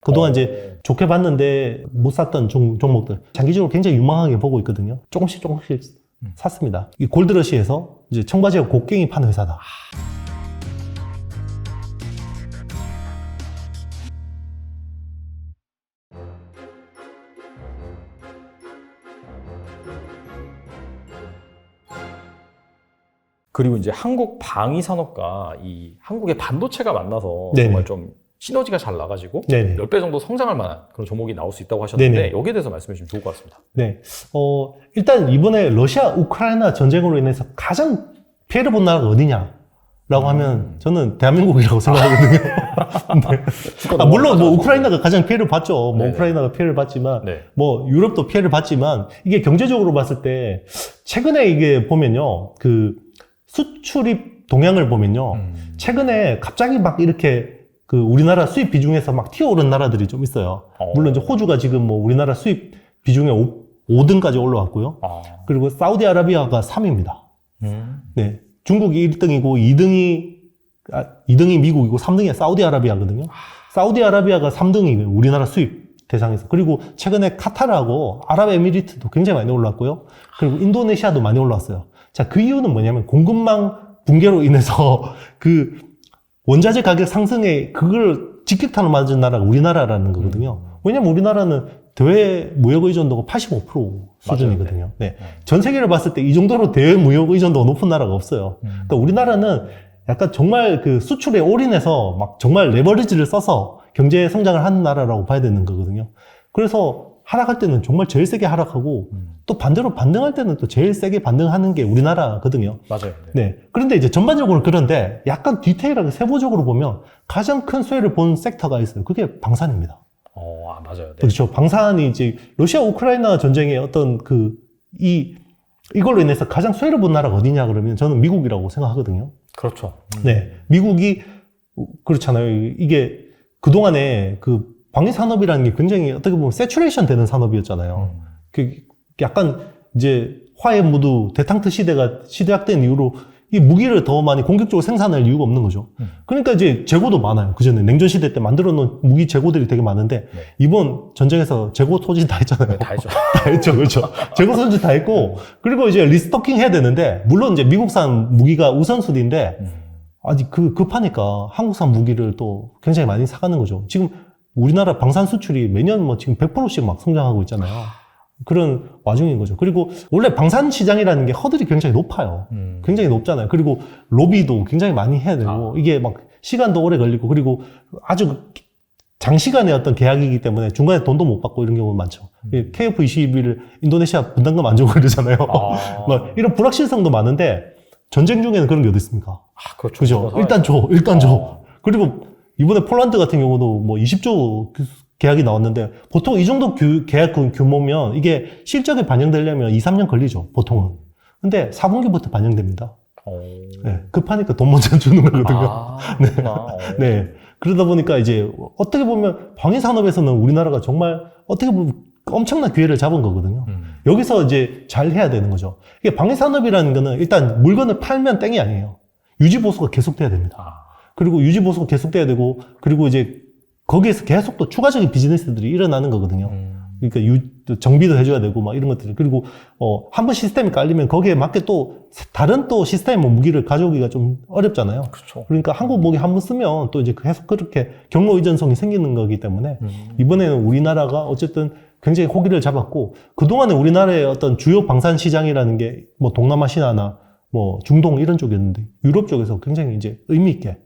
그동안 어. 이제 좋게 봤는데 못 샀던 종, 목들 장기적으로 굉장히 유망하게 보고 있거든요. 조금씩 조금씩 음. 샀습니다. 이 골드러시에서 이제 청바지와 곡괭이 파는 회사다. 그리고 이제 한국 방위 산업과 이 한국의 반도체가 만나서 네네. 정말 좀 시너지가 잘 나가지고 네네. 10배 정도 성장할 만한 그런 종목이 나올 수 있다고 하셨는데 네네. 여기에 대해서 말씀해 주시면 좋을 것 같습니다. 네. 어, 일단 이번에 러시아 우크라이나 전쟁으로 인해서 가장 피해를 본 나라가 어디냐? 라고 하면 저는 대한민국이라고 생각하거든요. 네. 아, 물론 뭐 우크라이나가 가장 피해를 봤죠. 뭐 네네. 우크라이나가 피해를 봤지만 네. 뭐 유럽도 피해를 봤지만 이게 경제적으로 봤을 때 최근에 이게 보면요. 그 수출입 동향을 보면요. 음. 최근에 갑자기 막 이렇게 그 우리나라 수입 비중에서 막 튀어오른 나라들이 좀 있어요. 어. 물론 이제 호주가 지금 뭐 우리나라 수입 비중의 5, 등까지 올라왔고요. 아. 그리고 사우디아라비아가 3위입니다. 음. 네. 중국이 1등이고 2등이 아, 2등이 미국이고 3등이 사우디아라비아거든요. 사우디아라비아가 3등이에요. 우리나라 수입 대상에서. 그리고 최근에 카타르하고 아랍에미리트도 굉장히 많이 올랐고요. 그리고 인도네시아도 많이 올랐어요. 자, 그 이유는 뭐냐면 공급망 붕괴로 인해서 그 원자재 가격 상승에 그걸 직격탄을 맞은 나라가 우리나라라는 거거든요. 왜냐면 우리나라는 대외 무역 의존도가 85% 수준이거든요. 네. 전 세계를 봤을 때 이 정도로 대외 무역 의존도가 높은 나라가 없어요. 음. 그러니까 우리나라는 약간 정말 그 수출에 올인해서 막 정말 레버리지를 써서 경제 성장을 하는 나라라고 봐야 되는 거거든요. 그래서 하락할 때는 정말 제일 세게 하락하고 음. 또 반대로 반등할 때는 또 제일 세게 반등하는 게 우리나라거든요. 맞아요. 네. 네. 그런데 이제 전반적으로 그런데 약간 디테일하게 세부적으로 보면 가장 큰 수혜를 본 섹터가 있어요. 그게 방산입니다. 어, 아, 맞아요. 네. 그렇죠. 방산이 이제 러시아 우크라이나 전쟁의 어떤 그 이 이걸로 인해서 가장 수혜를 본 나라가 어디냐 그러면 저는 미국이라고 생각하거든요. 그렇죠. 음. 네. 미국이 그렇잖아요. 이게 그동안에 그 방위 산업이라는 게 굉장히 어떻게 보면 세츄레이션 되는 산업이었잖아요. 음. 그 약간 이제 화해 무드 대탕트 시대가 시대학된 이후로 이 무기를 더 많이 공격적으로 생산할 이유가 없는 거죠. 음. 그러니까 이제 재고도 많아요. 그 전에 냉전 시대 때 만들어 놓은 무기 재고들이 되게 많은데 네. 이번 전쟁에서 재고 소진 다 했잖아요. 네, 다 했죠. 다 했죠, 그렇죠. 재고 소진 다 했고 그리고 이제 리스토킹 해야 되는데 물론 이제 미국산 무기가 우선순위인데 음. 아니 그 급하니까 한국산 무기를 또 굉장히 많이 사가는 거죠. 지금 우리나라 방산 수출이 매년 뭐 지금 100%씩 막 성장하고 있잖아요. 그런 와중인 거죠. 그리고 원래 방산 시장이라는 게 허들이 굉장히 높아요. 음. 굉장히 높잖아요. 그리고 로비도 굉장히 많이 해야 되고 아. 이게 막 시간도 오래 걸리고 그리고 아주 장시간의 어떤 계약이기 때문에 중간에 돈도 못 받고 이런 경우가 많죠. KF21을 인도네시아 분담금 안 주고 이러잖아요. 음. 아. 막 이런 불확실성도 많은데 전쟁 중에는 그런 게 어디 있습니까? 아, 그렇죠. 그죠? 일단 줘, 일단 줘. 어. 그리고 이번에 폴란드 같은 경우도 뭐 20조 그 계약이 나왔는데 보통 이 정도 규- 계약 규- 규모면 이게 실적에 반영되려면 2, 3년 걸리죠, 보통은. 근데 4분기부터 반영됩니다. 어. 네, 급하니까 돈 먼저 주는 거거든요. 아, 그렇구나. 어. 네. 그러다 보니까 이제 어떻게 보면 방위 산업에서는 우리나라가 정말 어떻게 보면 엄청난 기회를 잡은 거거든요. 음. 여기서 이제 잘 해야 되는 거죠. 이게 방위 산업이라는 거는 일단 물건을 팔면 땡이 아니에요. 유지 보수가 계속돼야 됩니다. 아. 그리고 유지 보수가 계속돼야 되고 그리고 이제 거기에서 계속 또 추가적인 비즈니스들이 일어나는 거거든요. 음. 그러니까 유, 또 정비도 해줘야 되고 막 이런 것들 그리고 어 한 번 시스템이 깔리면 거기에 맞게 또 다른 또 시스템 뭐 무기를 가져오기가 좀 어렵잖아요. 그렇죠. 그러니까 한국 무기 한 번 쓰면 또 이제 계속 그렇게 경로 의존성이 생기는 거기 때문에 음. 이번에는 우리나라가 어쨌든 굉장히 호기를 잡았고 그동안에 우리나라의 어떤 주요 방산 시장이라는 게 뭐 동남아시아나 뭐 중동 이런 쪽이었는데 유럽 쪽에서 굉장히 이제 의미 있게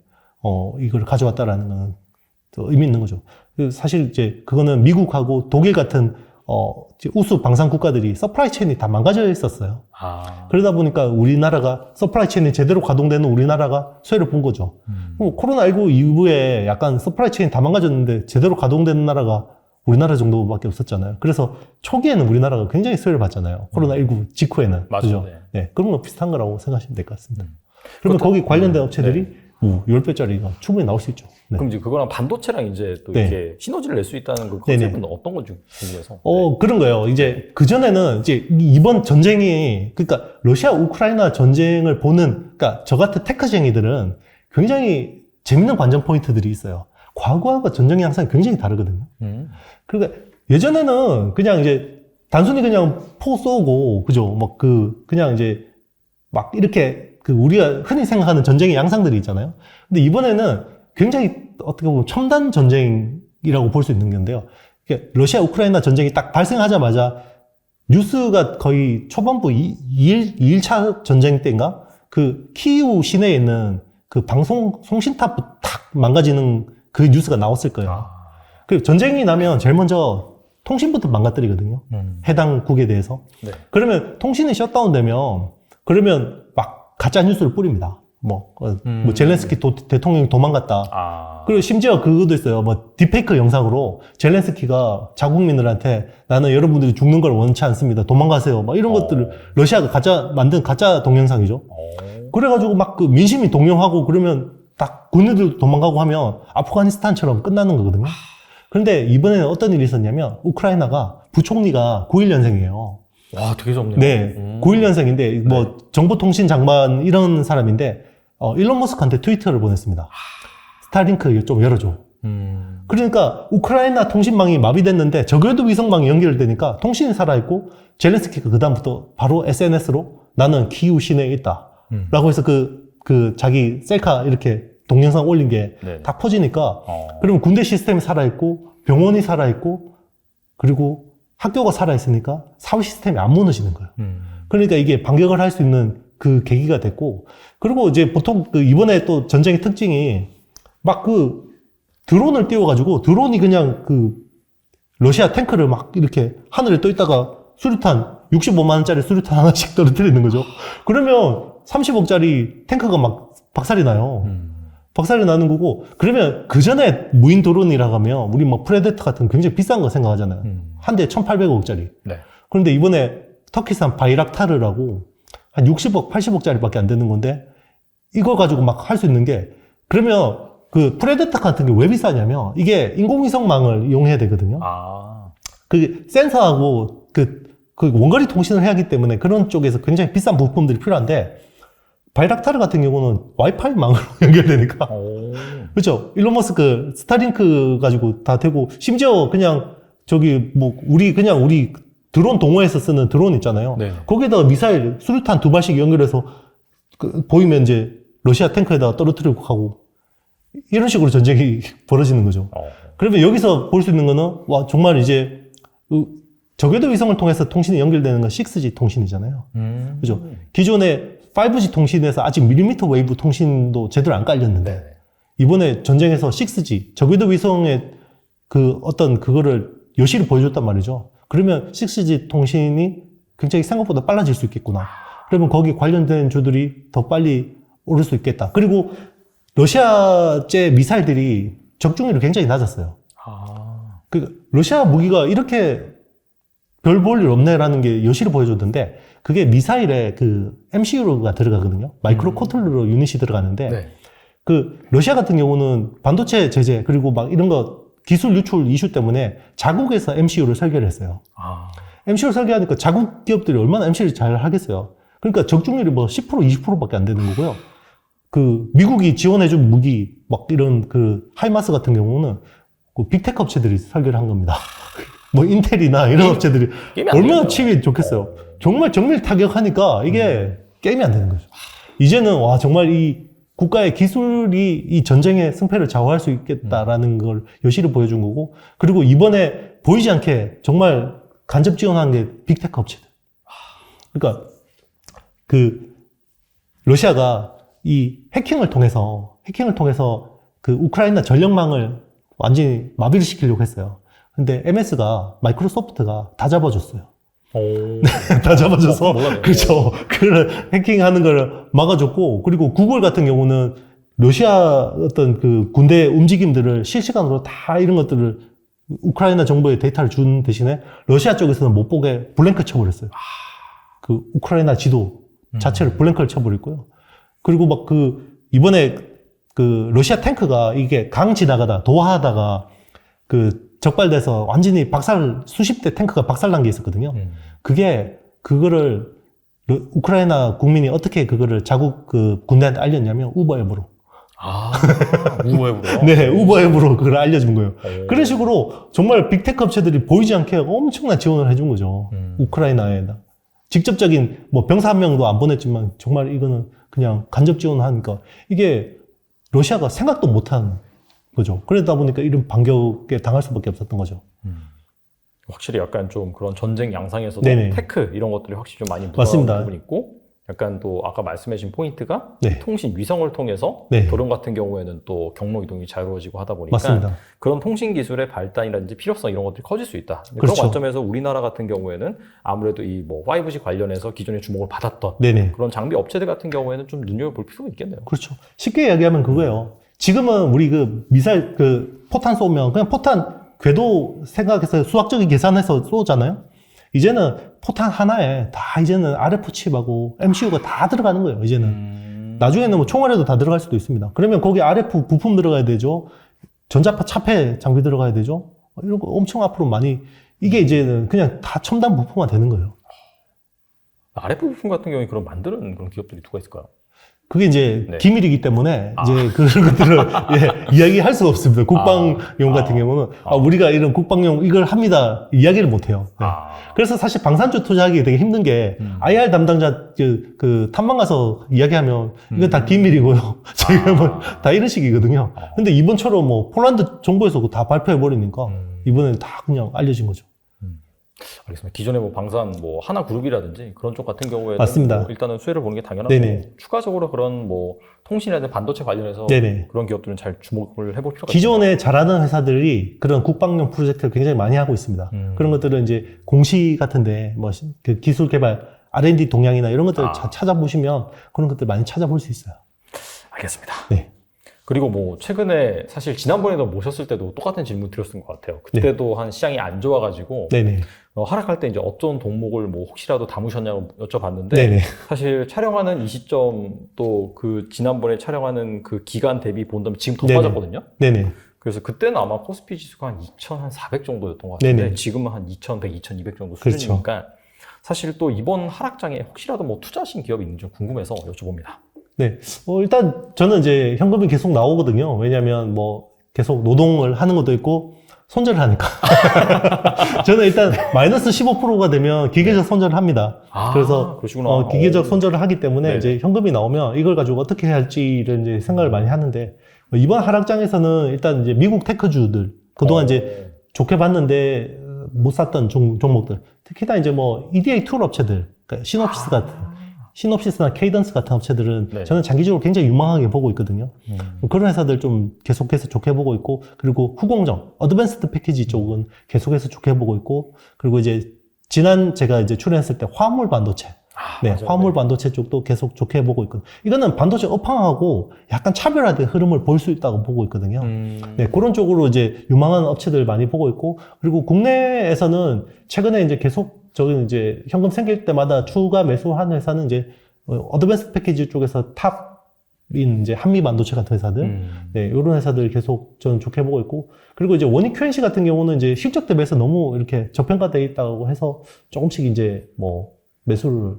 어 이걸 가져왔다라는 건또 의미 있는 거죠. 그 사실 이제 그거는 미국하고 독일 같은 어 우수 방산 국가들이 서프라이 체인이 다 망가져 있었어요. 아. 그러다 보니까 우리나라가 서프라이 체인이 제대로 가동되는 우리나라가 수혜를 본 거죠. 음. 뭐 코로나19 이후에 약간 서프라이 체인 다 망가졌는데 제대로 가동되는 나라가 우리나라 정도밖에 없었잖아요. 그래서 초기에는 우리나라가 굉장히 수혜를 봤잖아요. 코로나19 직후에는. 맞아요. 그죠? 네. 네. 그런 거 비슷한 거라고 생각하시면 될 것 같습니다. 음. 그러면 거기 관련된 음, 업체들이 뭐 10배짜리가 충분히 나올 수 있죠. 네. 그럼 이제 그거랑 반도체랑 이제 또 네. 이렇게 시너지를 낼 수 있다는 그 네네. 컨셉은 어떤 건지 궁금해서. 어, 그런 거예요. 이제 그전에는 이제 이번 전쟁이, 그러니까 러시아 우크라이나 전쟁을 보는, 그러니까 저 같은 테크쟁이들은 굉장히 재밌는 관전 포인트들이 있어요. 과거하고 전쟁의 양상이 굉장히 다르거든요. 음. 그러니까 예전에는 그냥 이제 단순히 그냥 포 쏘고 그죠? 막 그 그냥 이제 막 이렇게 그 우리가 흔히 생각하는 전쟁의 양상들이 있잖아요. 근데 이번에는 굉장히 어떻게 보면 첨단 전쟁이라고 볼 수 있는 건데요. 러시아 우크라이나 전쟁이 딱 발생하자마자 뉴스가 거의 초반부 2, 2일, 2일차 전쟁 때인가? 그 키이우 시내에 있는 그 방송 송신탑 탁 망가지는 그 뉴스가 나왔을 거예요. 아. 그 전쟁이 나면 제일 먼저 통신부터 망가뜨리거든요. 음. 해당 국에 대해서. 네. 그러면 통신이 셧다운되면 그러면 막 가짜 뉴스를 뿌립니다. 뭐, 어, 음. 뭐 젤렌스키 도- 대통령이 도망갔다. 아. 그리고 심지어 그것도 있어요. 뭐 딥페이크 영상으로 젤렌스키가 자국민들한테 나는 여러분들이 죽는 걸 원치 않습니다. 도망가세요. 막 이런 어. 것들을 러시아가 가짜 만든 가짜 동영상이죠. 어. 그래가지고 막 그 민심이 동요하고 그러면 딱 군인들도 도망가고 하면 아프가니스탄처럼 끝나는 거거든요. 그런데 이번에는 어떤 일이 있었냐면 우크라이나가 부총리가 91년생이에요. 와, 되게 젊네요. 네, 음. 91년생인데 뭐 정보통신 장관 이런 사람인데 어, 일론 머스크한테 트위터를 보냈습니다. 스타링크 좀 열어줘. 음. 그러니까 우크라이나 통신망이 마비됐는데 저궤도 위성망이 연결되니까 통신이 살아있고 젤렌스키가 그다음부터 바로 SNS로 나는 키우 시내에 있다. 음. 라고 해서 그, 그 자기 셀카 이렇게 동영상 올린 게 네. 다 퍼지니까 어. 그러면 군대 시스템이 살아있고 병원이 살아있고 그리고 학교가 살아있으니까 사회 시스템이 안 무너지는 거예요. 음. 그러니까 이게 반격을 할 수 있는 그 계기가 됐고 그리고 이제 보통 그 이번에 또 전쟁의 특징이 막 그 드론을 띄워가지고 드론이 그냥 그 러시아 탱크를 막 이렇게 하늘에 떠 있다가 수류탄 65만 원짜리 수류탄 하나씩 떨어뜨리는 거죠. 그러면 30억짜리 탱크가 막 박살이 나요. 음. 박살이 나는 거고 그러면 그 전에 무인 드론이라고 하면 우리 뭐 프레데터 같은 굉장히 비싼 거 생각하잖아요. 음. 한 대에 1,800억짜리. 네. 그런데 이번에 터키산 바이락타르라고 한 60억, 80억짜리밖에 안 되는 건데 이거 가지고 막 할 수 있는 게 그러면 그 프레데터 같은 게 왜 비싸냐면 이게 인공위성망을 이용해야 되거든요. 아. 그 센서하고 그, 그 원거리 통신을 해야 하기 때문에 그런 쪽에서 굉장히 비싼 부품들이 필요한데 바이락타르 같은 경우는 와이파이 망으로 연결되니까 오. 그렇죠. 일론 머스크 스타링크 가지고 다 되고 심지어 그냥 저기 뭐 우리 그냥 우리 드론 동호회에서 쓰는 드론 있잖아요. 네. 거기에다가 미사일 수류탄 두 발씩 연결해서 그 보이면 이제 러시아 탱크에다가 떨어뜨리고 가고 이런 식으로 전쟁이 벌어지는 거죠. 어. 그러면 여기서 볼 수 있는 거는 와 정말 이제 그 저궤도 위성을 통해서 통신이 연결되는 건 6G 통신이잖아요. 음. 그죠? 기존에 5G 통신에서 아직 밀리미터 웨이브 통신도 제대로 안 깔렸는데 네. 이번에 전쟁에서 6G 저궤도 위성의 그 어떤 그거를 여실히 보여줬단 말이죠. 그러면 6G 통신이 굉장히 생각보다 빨라질 수 있겠구나. 그러면 거기 관련된 주들이 더 빨리 오를 수 있겠다. 그리고 러시아제 미사일들이 적중률이 굉장히 낮았어요. 아. 그 러시아 무기가 이렇게 별 볼 일 없네라는 게 여실히 보여줬는데 그게 미사일에 그 MCU가 들어가거든요. 마이크로 음. 코틀러 유닛이 들어가는데 네. 그 러시아 같은 경우는 반도체 제재 그리고 막 이런 거 기술 유출 이슈 때문에 자국에서 MCU를 설계를 했어요. 아. MCU를 설계하니까 자국 기업들이 얼마나 MCU를 잘 하겠어요. 그러니까 적중률이 뭐 10% 20%밖에 안 되는 거고요. 그 미국이 지원해준 무기 막 이런 그 하이마스 같은 경우는 그 빅테크 업체들이 설계를 한 겁니다. 뭐 인텔이나 이런 업체들이 게임이 안 얼마나. 칩이 좋겠어요. 정말 정밀 타격하니까 이게 음. 게임이 안 되는 거죠. 이제는 와 정말 이 국가의 기술이 이 전쟁의 승패를 좌우할 수 있겠다라는 걸 여실히 보여준 거고 그리고 이번에 보이지 않게 정말 간접 지원한 게 빅테크 업체들. 그러니까 그 러시아가 이 해킹을 통해서 해킹을 통해서 그 우크라이나 전력망을 완전히 마비를 시키려고 했어요. 근데 MS가 마이크로소프트가 다 잡아줬어요. 오. 다 잡아줘서 어. 그렇죠. 그 해킹하는 걸 막아줬고 그리고 구글 같은 경우는 러시아 어떤 그 군대 움직임들을 실시간으로 다 이런 것들을 우크라이나 정부에 데이터를 준 대신에 러시아 쪽에서는 못 보게 블랭크 쳐버렸어요. 그 우크라이나 지도 자체를 블랭크를 쳐버렸고요. 그리고 막 그 이번에 그 러시아 탱크가 이게 강 지나가다 도하다가 그 적발돼서 완전히 박살 수십 대 탱크가 박살난 게 있었거든요. 음. 그게 그거를 러- 우크라이나 국민이 어떻게 그거를 자국 그 군대한테 알렸냐면 우버 앱으로 아, 우웹으로요? 네, 우버 앱으로 그걸 알려준 거예요. 오. 그런 식으로 정말 빅테크 업체들이 보이지 않게 엄청난 지원을 해준 거죠. 음. 우크라이나에. 직접적인 뭐 병사 한 명도 안 보냈지만 정말 이거는 그냥 간접 지원하니까 이게 러시아가 생각도 못한 거죠. 그러다 보니까 이런 반격에 당할 수밖에 없었던 거죠. 확실히 약간 좀 그런 전쟁 양상에서도 네네. 테크 이런 것들이 확실히 좀 많이 묻어나는. 부분이 있고 약간 또 아까 말씀해주신 포인트가 네. 통신 위성을 통해서 네. 드론 같은 경우에는 또 경로 이동이 자유로워지고 하다 보니까 맞습니다. 그런 통신 기술의 발달이라든지 필요성 이런 것들이 커질 수 있다. 그런 그렇죠. 관점에서 우리나라 같은 경우에는 아무래도 이 뭐 5G 관련해서 기존에 주목을 받았던 네네. 그런 장비 업체들 같은 경우에는 좀 눈여겨볼 필요가 있겠네요. 그렇죠. 쉽게 이야기하면 그거예요. 지금은 우리 그 미사일 그 포탄 쏘면 그냥 포탄 궤도 생각해서 수학적인 계산해서 쏘잖아요. 이제는 포탄 하나에 다 이제는 RF 칩하고 MCU가 다 들어가는 거예요. 이제는 음. 나중에는 뭐 총알에도 다 들어갈 수도 있습니다. 그러면 거기 RF 부품 들어가야 되죠. 전자파 차폐 장비 들어가야 되죠. 이런 거 엄청 앞으로 많이 이게 이제는 그냥 다 첨단 부품화 되는 거예요. RF 부품 같은 경우에 그런 만드는 그런 기업들이 누가 있을까요? 그게 이제 네. 기밀이기 때문에 이제 그런 것들을 예, 이야기할 수가 없습니다. 국방용 아. 같은 경우는 아, 아. 우리가 이런 국방용 이걸 합니다. 이야기를 못 해요. 네. 아, 그래서 사실 방산주 투자하기 되게 힘든 게 음. IR 담당자 그, 그 탐방 가서 이야기하면 이건 다 음. 기밀이고요. 저희가 아. 뭐다 이런 식이거든요. 근데 이번처럼 뭐 폴란드 정부에서 그거 다 발표해 버리니까 음. 이번엔 다 그냥 알려진 거죠. 알겠습니다. 기존에 뭐 방산 뭐 하나 그룹이라든지 그런 쪽 같은 경우에는 맞습니다. 뭐 일단은 수혜를 보는 게 당연하고 네네. 추가적으로 그런 뭐 통신이라든지 반도체 관련해서 네네. 그런 기업들은 잘 주목을 해볼 필요가 기존에 잘하는 회사들이 그런 국방용 프로젝트를 굉장히 많이 하고 있습니다. 음. 그런 것들은 이제 공시 같은데 뭐 그 기술 개발 R&D 동향이나 이런 것들 을 아. 자- 찾아보시면 그런 것들 많이 찾아볼 수 있어요. 알겠습니다. 네. 그리고 뭐 최근에 사실 지난번에도 모셨을 때도 똑같은 질문 드렸던 것 같아요. 그때도 한 시장이 안 좋아가지고 네네. 어, 하락할 때 이제 어떤 종목을 뭐 혹시라도 담으셨냐고 여쭤봤는데 네네. 사실 촬영하는 이 시점 또 그 지난번에 촬영하는 그 기간 대비 본다면 지금 더 네네. 빠졌거든요. 네네. 그래서 그때는 아마 코스피 지수가 한 2,400 정도였던 것 같은데 네네. 지금은 한 2,100, 2,200 정도 그렇죠. 수준이니까 사실 또 이번 하락장에 혹시라도 뭐 투자하신 기업이 있는지 좀 궁금해서 여쭤봅니다. 네. 어, 일단 저는 이제 현금이 계속 나오거든요. 왜냐하면 뭐 계속 노동을 하는 것도 있고 손절을 하니까. 저는 일단 마이너스 15%가 되면 기계적 손절을 합니다. 아, 그래서 그러시구나. 어, 기계적 오. 손절을 하기 때문에 네네. 이제 현금이 나오면 이걸 가지고 어떻게 해야 할지를 이제 생각을 많이 하는데 뭐 이번 하락장에서는 일단 이제 미국 테크주들 그동안 어. 이제 좋게 봤는데 어, 못 샀던 종, 목들 특히나 이제 뭐 EDA 툴 업체들 그러니까 시놉시스 같은 시놉시스나 케이던스 같은 업체들은 네. 저는 장기적으로 굉장히 유망하게 보고 있거든요. 음. 그런 회사들 좀 계속해서 좋게 보고 있고 그리고 후공정 어드밴스드 패키지 쪽은 계속해서 좋게 보고 있고 그리고 이제 지난 제가 이제 출연했을 때 화물 반도체 아, 네, 맞아요. 화물 반도체 쪽도 계속 좋게 보고 있거든요. 이거는 반도체 업황하고 약간 차별화된 흐름을 볼 수 있다고 보고 있거든요. 음. 네, 그런 쪽으로 이제 유망한 업체들 많이 보고 있고, 그리고 국내에서는 최근에 이제 계속 저기 이제 현금 생길 때마다 추가 매수한 회사는 이제 어, 어드밴스 패키지 쪽에서 탑인 이제 한미 반도체 같은 회사들, 음. 네, 이런 회사들 계속 저는 좋게 보고 있고, 그리고 이제 원익 QNC 같은 경우는 이제 실적 대비해서 너무 이렇게 저평가되어 있다고 해서 조금씩 이제 뭐 매수를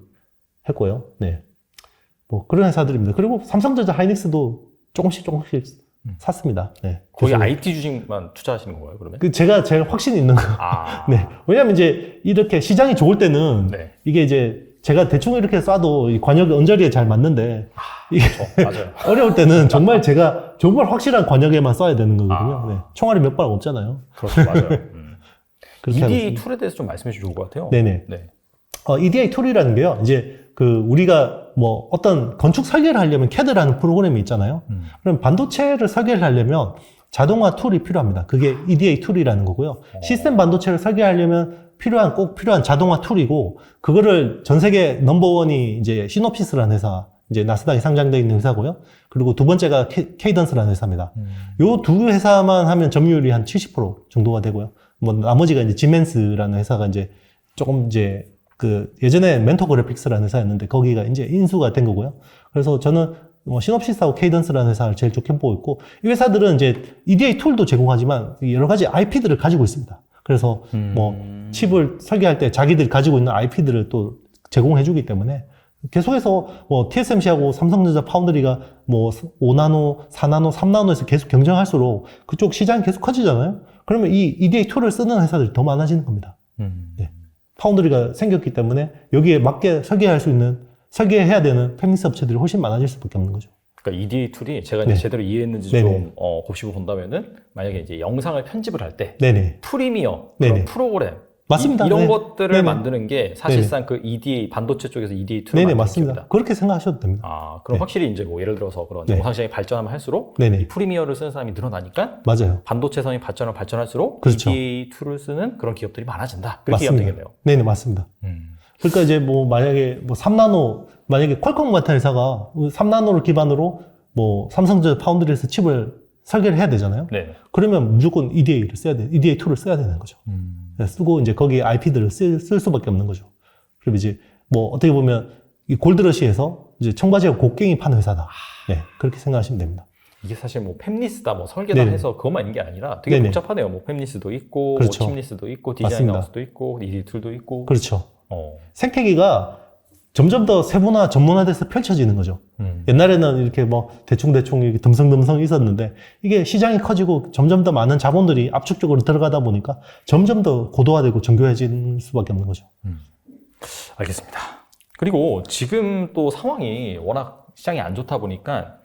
했고요. 네. 뭐 그런 회사들입니다. 그리고 삼성전자 하이닉스도 조금씩 조금씩 음. 샀습니다. 네. 거의 그래서 IT 주식만 투자하시는 건가요, 그러면? 그 제가 제일 확신 있는 거. 아. 네. 왜냐면 이제 이렇게 시장이 좋을 때는 네. 이게 이제 제가 대충 이렇게 쏴도 이 관역이 언저리에 잘 맞는데 그렇죠. 맞아요. 어려울 때는 정말 제가 정말 확실한 관역에만 쏴야 되는 거거든요. 아. 네. 총알이 몇 발 없잖아요. 그렇죠. 맞아요. 음. 그렇게 하고 EDA 있습니다. 툴에 대해서 좀 말씀해 좋을 것 같아요. 네네. 네. 어, EDA 툴이라는 게요. 이제 그 우리가 뭐 어떤 건축 설계를 하려면 CAD라는 프로그램이 있잖아요. 음. 그럼 반도체를 설계를 하려면 자동화 툴이 필요합니다. 그게 EDA 툴이라는 거고요. 시스템 반도체를 설계하려면 필요한 꼭 필요한 자동화 툴이고 그거를 전 세계 넘버원이 이제 시놉시스라는 회사 이제 나스닥에 상장되어 있는 회사고요. 그리고 두 번째가 케, 케이던스라는 회사입니다. 음. 요두 회사만 하면 점유율이 한 70% 정도가 되고요. 뭐 나머지가 이제 지멘스라는 회사가 이제 조금 이제 그 예전에 멘토 그래픽스라는 회사였는데 거기가 이제 인수가 된 거고요. 그래서 저는 뭐 시놉시스하고 케이던스라는 회사를 제일 좋게 보고 있고 이 회사들은 이제 EDA 툴도 제공하지만 여러 가지 IP들을 가지고 있습니다. 그래서 음. 뭐 칩을 설계할 때 자기들이 가지고 있는 IP들을 또 제공해 주기 때문에 계속해서 뭐 TSMC하고 삼성전자 파운드리가 뭐 5나노, 4나노, 3나노에서 계속 경쟁할수록 그쪽 시장이 계속 커지잖아요. 그러면 이 EDA2를 쓰는 회사들이 더 많아지는 겁니다. 음. 네. 파운드리가 생겼기 때문에 여기에 맞게 설계할 수 있는 설계해야 되는 팹리스 업체들이 훨씬 많아질 수밖에 없는 거죠. 그러니까 EDA 툴이 제가 이제 네. 제대로 이해했는지 네네. 좀 어, 곱씹어 본다면은 만약에 이제 영상을 편집을 할 때 네네. 프리미어 그런 네네. 프로그램 맞습니다. 이, 런 네. 것들을 네네. 만드는 게 사실상 그 EDA 반도체 쪽에서 EDA 툴을 네네, 맞습니다. 기업이다. 그렇게 생각하셔도 됩니다. 아, 그럼 네. 확실히 이제 뭐 예를 들어서 그런 네. 영상 시장이 발전하면 할수록 이 네네. 프리미어를 쓰는 사람이 늘어나니까 맞아요. 반도체선이 발전을 발전할수록 그렇죠. EDA 툴을 쓰는 그런 기업들이 많아진다. 그렇게 맞습니다. 되겠네요. 네네, 맞습니다. 음. 그러니까 이제 뭐 만약에 뭐 3나노, 만약에 퀄컴 같은 회사가 3나노를 기반으로 뭐 삼성전자 파운드리에서 칩을 설계를 해야 되잖아요. 네. 그러면 무조건 EDA를 써야 돼. EDA2를 써야 되는 거죠. 음. 네, 쓰고 이제 거기에 IP들을 쓸, 쓸 수밖에 없는 거죠. 그리고 이제 뭐 어떻게 보면 이 골드러시에서 이제 청바지가 곡괭이 파는 회사다. 네, 그렇게 생각하시면 됩니다. 이게 사실 뭐 팹리스다, 뭐 설계다 네네. 해서 그것만 있는 게 아니라 되게 네네. 복잡하네요. 뭐 팹리스도 있고, 그렇죠. 뭐 칩리스도 있고, 디자인 맞습니다. 하우스도 있고, EDA 툴도 있고. 그렇죠. 어. 생태계가 점점 더 세분화, 전문화돼서 펼쳐지는 거죠. 음. 옛날에는 이렇게 뭐 대충대충 이렇게 듬성듬성 있었는데 이게 시장이 커지고 점점 더 많은 자본들이 압축적으로 들어가다 보니까 점점 더 고도화되고 정교해지는 수밖에 없는 거죠. 알겠습니다. 그리고 지금 또 상황이 워낙 시장이 안 좋다 보니까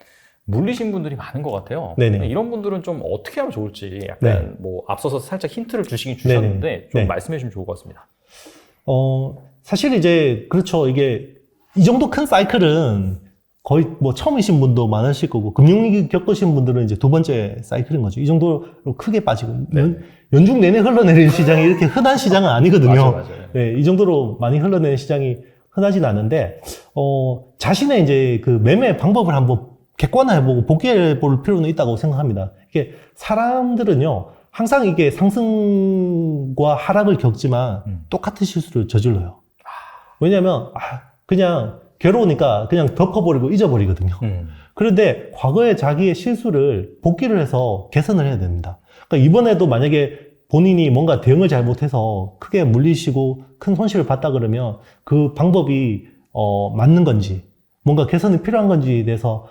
물리신 분들이 많은 것 같아요. 네네. 이런 분들은 좀 어떻게 하면 좋을지 약간 네. 뭐 앞서서 살짝 힌트를 주시긴 주셨는데 좀 네. 말씀해 주시면 좋을 것 같습니다. 어, 사실 이제, 그렇죠. 이게, 이 정도 큰 사이클은 거의 뭐 처음이신 분도 많으실 거고, 금융위기 겪으신 분들은 이제 두 번째 사이클인 거죠. 이 정도로 크게 빠지고, 네. 연, 연중 내내 흘러내리는 시장이 이렇게 흔한 시장은 아니거든요. 맞아요, 맞아요. 네, 이 정도로 많이 흘러내는 시장이 흔하진 않은데, 어, 자신의 이제 그 매매 방법을 한번 객관화해보고 복귀해 볼 필요는 있다고 생각합니다. 이게 사람들은요, 항상 이게 상승과 하락을 겪지만 음. 똑같은 실수를 저질러요. 왜냐면, 아, 그냥 괴로우니까 그냥 덮어버리고 잊어버리거든요. 음. 그런데 과거에 자기의 실수를 복기를 해서 개선을 해야 됩니다. 그러니까 이번에도 만약에 본인이 뭔가 대응을 잘못해서 크게 물리시고 큰 손실을 봤다 그러면 그 방법이 어, 맞는 건지 뭔가 개선이 필요한 건지에 대해서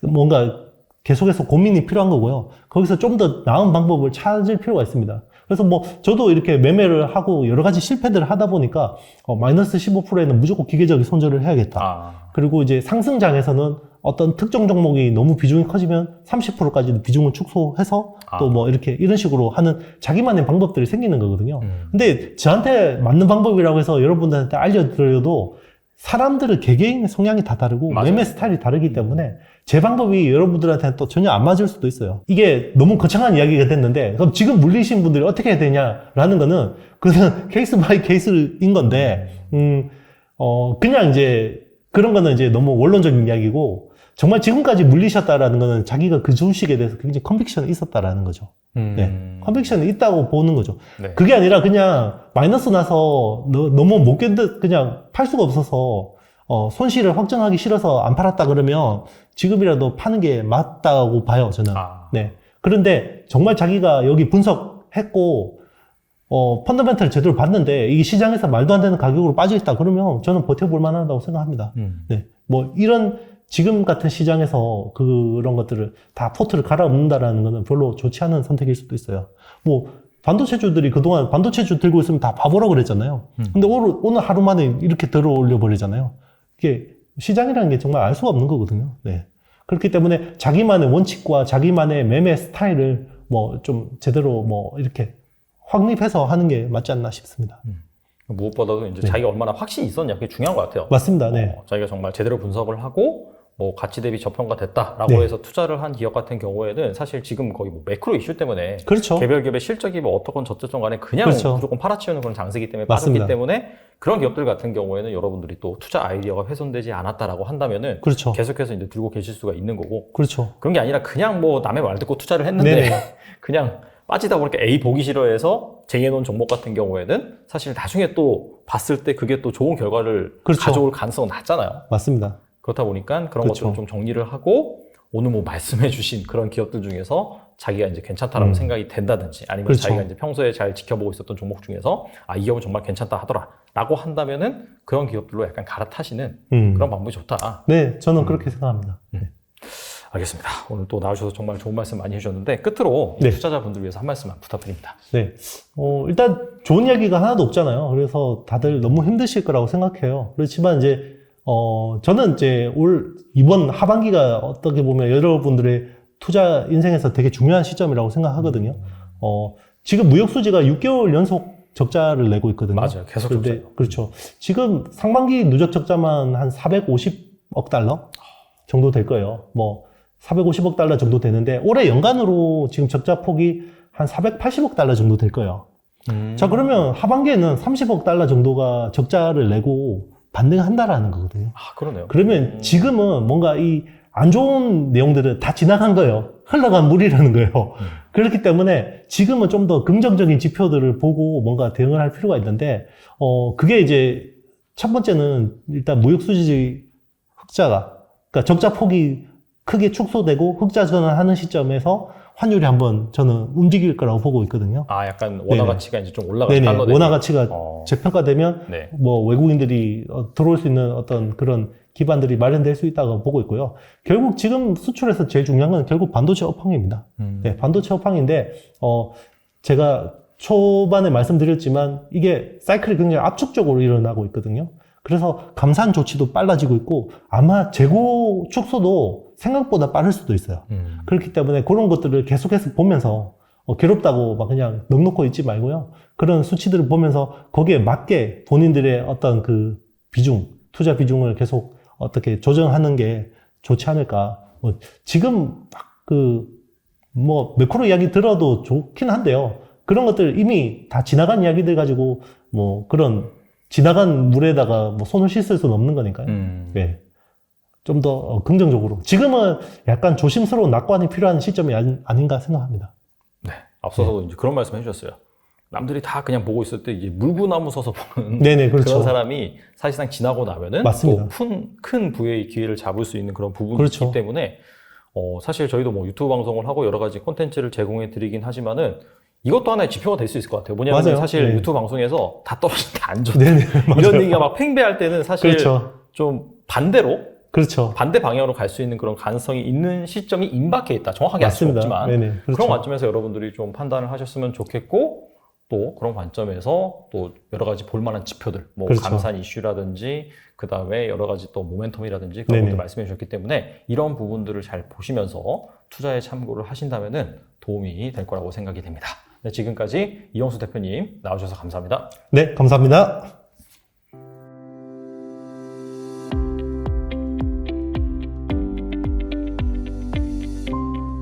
뭔가 계속해서 고민이 필요한 거고요. 거기서 좀 더 나은 방법을 찾을 필요가 있습니다. 그래서 뭐 저도 이렇게 매매를 하고 여러 가지 실패들을 하다 보니까 어, 마이너스 15%에는 무조건 기계적인 손절을 해야겠다. 아, 그리고 이제 상승장에서는 어떤 특정 종목이 너무 비중이 커지면 30%까지 비중을 축소해서 아. 또뭐 이렇게 이런 식으로 하는 자기만의 방법들이 생기는 거거든요. 음. 근데 저한테 맞는 방법이라고 해서 여러분들한테 알려드려도 사람들은 개개인의 성향이 다 다르고 맞아요. 매매 스타일이 다르기 때문에 제 방법이 여러분들한테는 또 전혀 안 맞을 수도 있어요. 이게 너무 거창한 이야기가 됐는데 그럼 지금 물리신 분들이 어떻게 해야 되냐라는 거는 그는 케이스 바이 케이스인 건데 음, 어, 그냥 이제 그런 거는 이제 너무 원론적인 이야기고 정말 지금까지 물리셨다라는 거는 자기가 그 주식에 대해서 굉장히 컨빅션이 있었다라는 거죠. 음. 네. 컨빅션이 있다고 보는 거죠. 네. 그게 아니라 그냥 마이너스 나서 너, 너무 못 견뎌 그냥 팔 수가 없어서 어, 손실을 확정하기 싫어서 안 팔았다 그러면 지금이라도 파는 게 맞다고 봐요 저는. 아. 네. 그런데 정말 자기가 여기 분석했고 어, 펀더멘탈 제대로 봤는데 이게 시장에서 말도 안 되는 가격으로 빠져 있다 그러면 저는 버텨볼 만하다고 생각합니다. 음. 네. 뭐 이런 지금 같은 시장에서 그런 것들을 다 포트를 갈아엎는다라는 거는 별로 좋지 않은 선택일 수도 있어요. 뭐 반도체주들이 그동안 반도체주 들고 있으면 다 바보라고 그랬잖아요. 음. 근데 오늘, 오늘 하루 만에 이렇게 들어 올려 버리잖아요. 이게 시장이라는 게 정말 알 수가 없는 거거든요. 네. 그렇기 때문에 자기만의 원칙과 자기만의 매매 스타일을 뭐 좀 제대로 뭐 이렇게 확립해서 하는 게 맞지 않나 싶습니다. 무엇보다도 이제 네. 자기가 얼마나 확신이 있었냐 그게 중요한 것 같아요. 맞습니다. 네. 어, 자기가 정말 제대로 분석을 하고 뭐 가치 대비 저평가됐다라고 네. 해서 투자를 한 기업 같은 경우에는 사실 지금 거의 뭐 매크로 이슈 때문에 그렇죠. 개별 기업의 실적이 뭐 어떻건 저쨌든 간에 그냥 그렇죠. 무조건 팔아치우는 그런 장세기 때문에 맞습니다. 빠르기 때문에 그런 기업들 같은 경우에는 여러분들이 또 투자 아이디어가 훼손되지 않았다라고 한다면은 그렇죠. 계속해서 이제 들고 계실 수가 있는 거고 그렇죠. 그런 게 아니라 그냥 뭐 남의 말 듣고 투자를 했는데 네네. 그냥 빠지다 보니까 A 보기 싫어해서 쟁여놓은 종목 같은 경우에는 사실 나중에 또 봤을 때 그게 또 좋은 결과를 그렇죠. 가져올 가능성은 낮잖아요. 맞습니다. 그렇다 보니까 그런 그렇죠. 것들을 좀 정리를 하고 오늘 뭐 말씀해주신 그런 기업들 중에서 자기가 이제 괜찮다라고 음. 생각이 된다든지 아니면 그렇죠. 자기가 이제 평소에 잘 지켜보고 있었던 종목 중에서 아, 이 기업은 정말 괜찮다 하더라라고 한다면은 그런 기업들로 약간 갈아타시는 음. 그런 방법이 좋다. 네, 저는 그렇게 생각합니다. 알겠습니다. 오늘 또 나오셔서 정말 좋은 말씀 많이 해주셨는데 끝으로 네. 투자자분들 위해서 한 말씀만 부탁드립니다. 네. 어, 일단 좋은 이야기가 하나도 없잖아요. 그래서 다들 너무 힘드실 거라고 생각해요. 그렇지만 이제, 어, 저는 이제 올, 이번 하반기가 어떻게 보면 여러분들의 투자 인생에서 되게 중요한 시점이라고 생각하거든요. 어, 지금 무역수지가 6개월 연속 적자를 내고 있거든요. 맞아요. 계속 그런데, 적자예요. 그렇죠. 지금 상반기 누적 적자만 한 450억 달러 정도 될 거예요. 뭐 450억 달러 정도 되는데 올해 연간으로 지금 적자 폭이 한 480억 달러 정도 될 거예요. 음. 자 그러면 하반기에는 30억 달러 정도가 적자를 내고 반등한다라는 거거든요. 아 그러네요. 그러면 음. 지금은 뭔가 이 안 좋은 내용들은 다 지나간 거예요. 흘러간 물이라는 거예요. 음. 그렇기 때문에 지금은 좀 더 긍정적인 지표들을 보고 뭔가 대응을 할 필요가 있는데, 어, 그게 이제 첫 번째는 일단 무역수지 흑자가, 그러니까 적자 폭이 크게 축소되고 흑자 전환하는 시점에서 환율이 한번 저는 움직일 거라고 보고 있거든요. 아 약간 원화 네네. 가치가 이제 좀 올라가 네네. 달러. 원화 가치가 어. 재평가되면 네. 뭐 외국인들이 어, 들어올 수 있는 어떤 그런 기반들이 마련될 수 있다고 보고 있고요. 결국 지금 수출에서 제일 중요한 건 결국 반도체 업황입니다. 음. 네, 반도체 업황인데 어 제가 초반에 말씀드렸지만 이게 사이클이 굉장히 압축적으로 일어나고 있거든요. 그래서 감산 조치도 빨라지고 있고 아마 재고 축소도 생각보다 빠를 수도 있어요. 음. 그렇기 때문에 그런 것들을 계속해서 보면서 어, 괴롭다고 막 그냥 넉놓고 있지 말고요. 그런 수치들을 보면서 거기에 맞게 본인들의 어떤 그 비중, 투자 비중을 계속 어떻게 조정하는 게 좋지 않을까. 뭐 지금 막그뭐 매크로 이야기 들어도 좋긴 한데요. 그런 것들 이미 다 지나간 이야기들 가지고 뭐 그런 지나간 물에다가 뭐 손을 씻을 수는 없는 거니까요. 음. 네. 좀더 어, 긍정적으로. 지금은 약간 조심스러운 낙관이 필요한 시점이 아니, 아닌가 생각합니다. 네. 앞서서 이제 그런 말씀 해주셨어요. 남들이 다 그냥 보고 있을 때 이제 물구나무 서서 보는 네네, 그렇죠. 그런 사람이 사실상 지나고 나면은. 또큰 큰 부의 기회를 잡을 수 있는 그런 부분이 그렇죠. 있기 때문에 어, 사실 저희도 뭐 유튜브 방송을 하고 여러 가지 콘텐츠를 제공해 드리긴 하지만은 이것도 하나의 지표가 될 수 있을 것 같아요. 뭐냐면 맞아요. 사실 네. 유튜브 방송에서 다 떨어진다 안 좋다 네네. 이런 얘기가 막 팽배할 때는 사실 그렇죠. 좀 반대로 그렇죠. 반대 방향으로 갈 수 있는 그런 가능성이 있는 시점이 임박해 있다. 정확하게 알 수는 맞습니다. 없지만 네네. 그렇죠. 그런 관점에서 여러분들이 좀 판단을 하셨으면 좋겠고 또 그런 관점에서 또 여러 가지 볼만한 지표들, 뭐 그렇죠. 감산 이슈라든지 그 다음에 여러 가지 또 모멘텀이라든지 그런 네네. 것들 말씀해 주셨기 때문에 이런 부분들을 잘 보시면서 투자에 참고를 하신다면은 도움이 될 거라고 생각이 됩니다. 네, 지금까지 이영수 대표님 나오셔서 감사합니다. 네, 감사합니다.